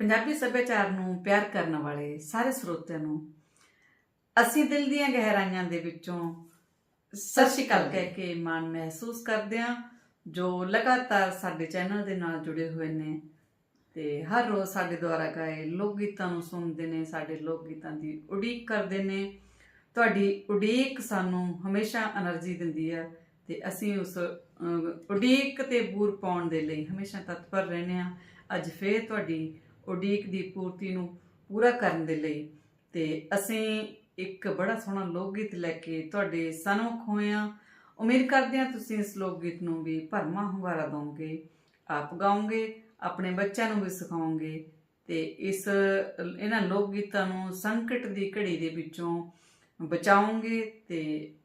ਪੰਜਾਬੀ ਸੱਭਿਆਚਾਰ ਨੂੰ ਪਿਆਰ ਕਰਨ ਵਾਲੇ ਸਾਰੇ ਸਰੋਤਿਆਂ ਨੂੰ ਅਸੀਂ ਦਿਲ ਦੀਆਂ ਗਹਿਰਾਈਆਂ ਦੇ ਵਿੱਚੋਂ ਸਤਿ ਸ਼੍ਰੀ ਅਕਾਲ ਕਹਿ ਕੇ ਮਾਣ ਮਹਿਸੂਸ ਕਰਦੇ ਹਾਂ, ਜੋ ਲਗਾਤਾਰ ਸਾਡੇ ਚੈਨਲ ਦੇ ਨਾਲ ਜੁੜੇ ਹੋਏ ਨੇ ਤੇ ਹਰ ਰੋਜ਼ ਸਾਡੇ ਦੁਆਰਾ ਗਾਏ ਲੋਕ ਗੀਤਾਂ ਨੂੰ ਸੁਣਦੇ ਨੇ, ਸਾਡੇ ਲੋਕ ਗੀਤਾਂ ਦੀ ਉਡੀਕ ਕਰਦੇ ਨੇ। ਤੁਹਾਡੀ ਉਡੀਕ ਸਾਨੂੰ ਹਮੇਸ਼ਾ એનર્ਜੀ ਦਿੰਦੀ ਹੈ ਤੇ ਅਸੀਂ ਉਸ ਉਡੀਕ ਤੇ ਬੂਰ ਪਾਉਣ ਦੇ ਲਈ ਹਮੇਸ਼ਾ ਤਤਪਰ ਰਹਿੰਦੇ ਹਾਂ। ਅੱਜ ਫੇਰ ਤੁਹਾਡੀ ਉਡੀਕ ਦੀ ਪੂਰਤੀ ਨੂੰ ਪੂਰਾ ਕਰਨ ਦੇ ਲਈ ਤੇ ਅਸੀਂ ਇੱਕ ਬੜਾ ਸੋਹਣਾ ਲੋਕ ਗੀਤ ਲੈ ਕੇ ਤੁਹਾਡੇ ਸਨਮੁਖ ਹੋਏ ਹਾਂ। ਉਮੀਦ ਕਰਦੇ ਹਾਂ ਤੁਸੀਂ ਇਸ ਲੋਕ ਗੀਤ ਨੂੰ ਵੀ ਭਰਮਾ ਹੁੰਗਾਰਾ ਦਿਓਗੇ ਆਪ ਗਾਓਗੇ, ਆਪਣੇ ਬੱਚਿਆਂ ਨੂੰ ਵੀ ਸਿਖਾਓਗੇ ਤੇ ਇਸ ਇਹਨਾਂ ਲੋਕ ਗੀਤਾਂ ਨੂੰ ਸੰਕਟ ਦੀ ਘੜੀ ਦੇ ਵਿੱਚੋਂ ਬਚਾਉਂਗੇ ਤੇ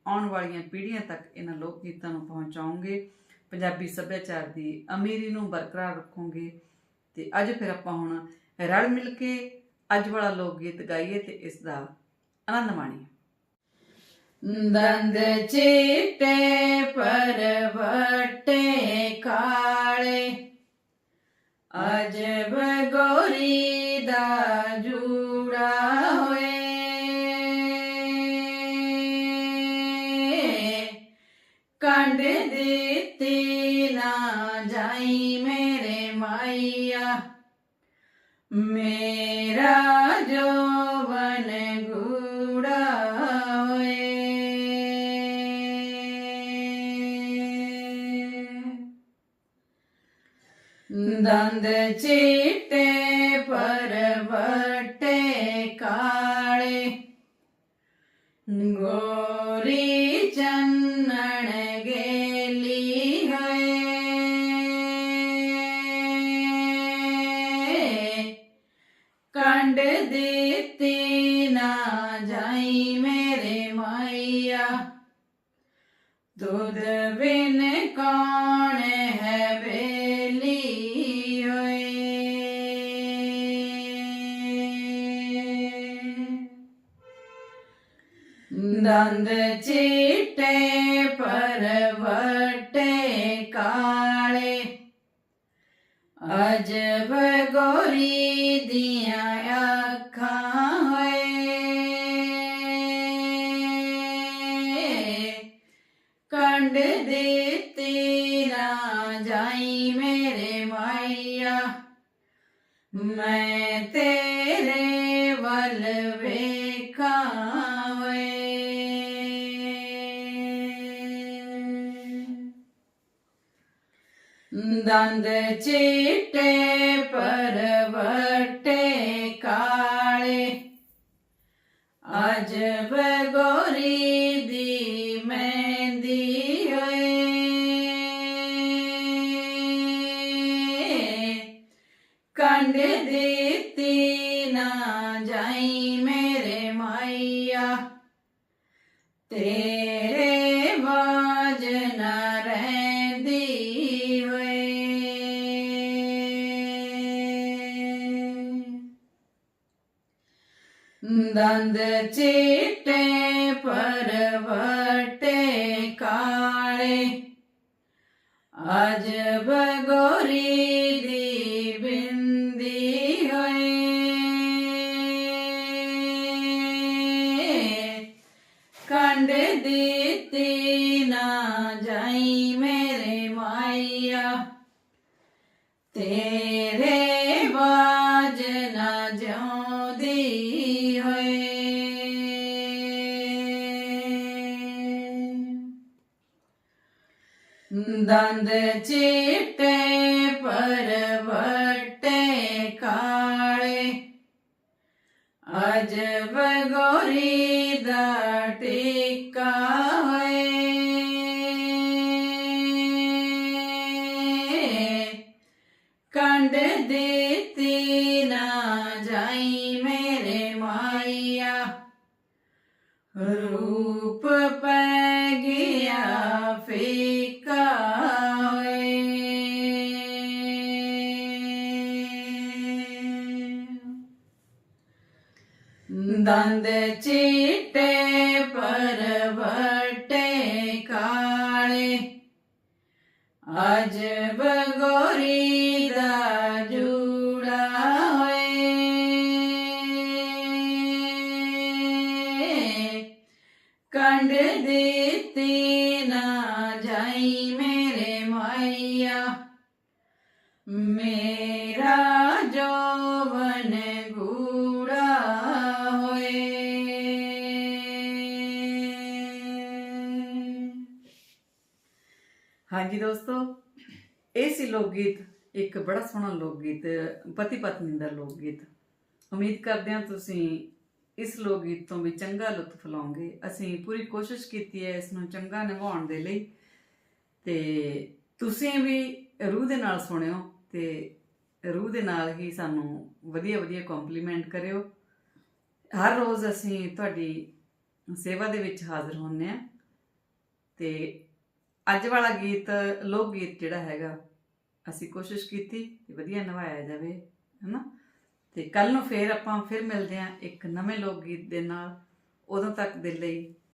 ਆਉਣ ਵਾਲੀਆਂ ਪੀੜ੍ਹੀਆਂ ਤੱਕ ਇਹਨਾਂ ਲੋਕ ਗੀਤਾਂ ਨੂੰ ਪਹੁੰਚਾਉਂਗੇ ਪੰਜਾਬੀ ਸੱਭਿਆਚਾਰ ਦੀ ਅਮੀਰੀ ਨੂੰ ਬਰਕਰਾਰ ਰੱਖੋਗੇ। ਤੇ ਅੱਜ ਫਿਰ ਆਪਾਂ ਹੁਣ ਰਲ ਮਿਲ ਕੇ ਅੱਜ ਵਾਲਾ ਲੋਕ ਗੀਤ ਗਾਈਏ ਤੇ ਇਸ ਦਾ ਆਨੰਦ ਮਾਣੀਏ। ਦੰਦ ਚਿੱਟੇ ਪਰਵਟੇ ਕਾਲੇ ਮਾਈਆ ਮੇਰਾ ਜੋਵਨ ਗੂੜਾ ਹੋਏ। ਦੰਦ ਚਿੱਟੇ ਪਰਵਟੇ ਕਾਲੇ। ਦਿੱਤੀ ਨਾ ਜਾਈ ਮੇਰੇ ਮਾਈਆ ਦੁੱਧ ਬਿਨ ਕੌਣ ਹੈ ਬੇਲੀ ਹੋਏ ਦੰਦ ਚਿੱਟੇ ਪਰਵਟੇ ਕਾਲੇ ਕੰਡ ਦੇ ਤੇਰਾ ਜਾਈ ਮੇਰੇ ਮਾਈਆ ਮੈਂ ਤੇਰੇ ਵੱਲ ਵੇਖਾਂ ਵੇ ਦੰਦ ਚਿੱਟੇ ਪਰਵਟੇ ਕਾਲੇ। ਅਜਬ ਹੋਏ ਦੰਦ ਚਿੱਟੇ ਪਰਵਟੇ ਕਾਲੇ ਅਜਬ ਗੋਰੀ ਦੀ ਹੋਏ ਦੰਦ ਚਿੱਟੇ ਪਰਵਟੇ ਕਾਲੇ ਅਜਬ ਗੋਰੀ ਦਾ ਟਿੱਕਾ ਹੋਏ ਕੰਡ ਦਿੱਤੀ ਨਾ ਜਾਈ ਦੰਦ ਚੀਟੇ ਪਰਵਟੇ ਕਾਲੇ। ਅਜਬ ਗੋਰੀ ਦਾ ਜੂੜਾ ਹੋਏ। ਕੰਡ ਦਿੱਤੀ ਨਾ ਜਾਈ ਮੇਰੇ ਮਾਇਆ ਮੇ ਹਾਂਜੀ ਦੋਸਤੋ, ਇਹ ਸੀ ਲੋਕ ਗੀਤ ਇੱਕ ਬੜਾ ਸੋਹਣਾ ਲੋਕ ਗੀਤ ਪਤੀ ਪਤਨੀ ਦਾ ਲੋਕ ਗੀਤ ਉਮੀਦ ਕਰਦੇ ਹਾਂ ਤੁਸੀਂ ਇਸ ਲੋਕ ਗੀਤ ਤੋਂ ਵੀ ਚੰਗਾ ਲੁਤਫ ਲਓਗੇ। ਅਸੀਂ ਪੂਰੀ ਕੋਸ਼ਿਸ਼ ਕੀਤੀ ਹੈ ਇਸ ਨੂੰ ਚੰਗਾ ਨਿਭਾਉਣ ਦੇ ਲਈ। ਤੇ ਤੁਸੀਂ ਵੀ ਰੂਹ ਦੇ ਨਾਲ ਸੁਣਿਓ ਤੇ ਰੂਹ ਦੇ ਨਾਲ ਹੀ ਸਾਨੂੰ ਵਧੀਆ ਵਧੀਆ ਕੰਪਲੀਮੈਂਟ ਕਰਿਓ। ਹਰ ਰੋਜ਼ ਅਸੀਂ ਤੁਹਾਡੀ ਸੇਵਾ ਦੇ ਵਿੱਚ ਹਾਜ਼ਰ ਹੁੰਨੇ ਆ ਤੇ ਅੱਜ ਵਾਲਾ ਗੀਤ, ਲੋਕ ਗੀਤ ਜਿਹੜਾ ਹੈਗਾ, ਅਸੀਂ ਕੋਸ਼ਿਸ਼ ਕੀਤੀ ਕਿ ਵਧੀਆ ਨਿਭਾਇਆ ਜਾਵੇ, ਹੈਨਾ? ਤੇ ਕੱਲ ਨੂੰ ਫੇਰ ਆਪਾਂ ਫਿਰ ਮਿਲਦੇ ਹਾਂ ਇੱਕ ਨਵੇਂ ਲੋਕ ਗੀਤ ਦੇ ਨਾਲ, ਉਦੋਂ ਤੱਕ ਦੇ ਲਈ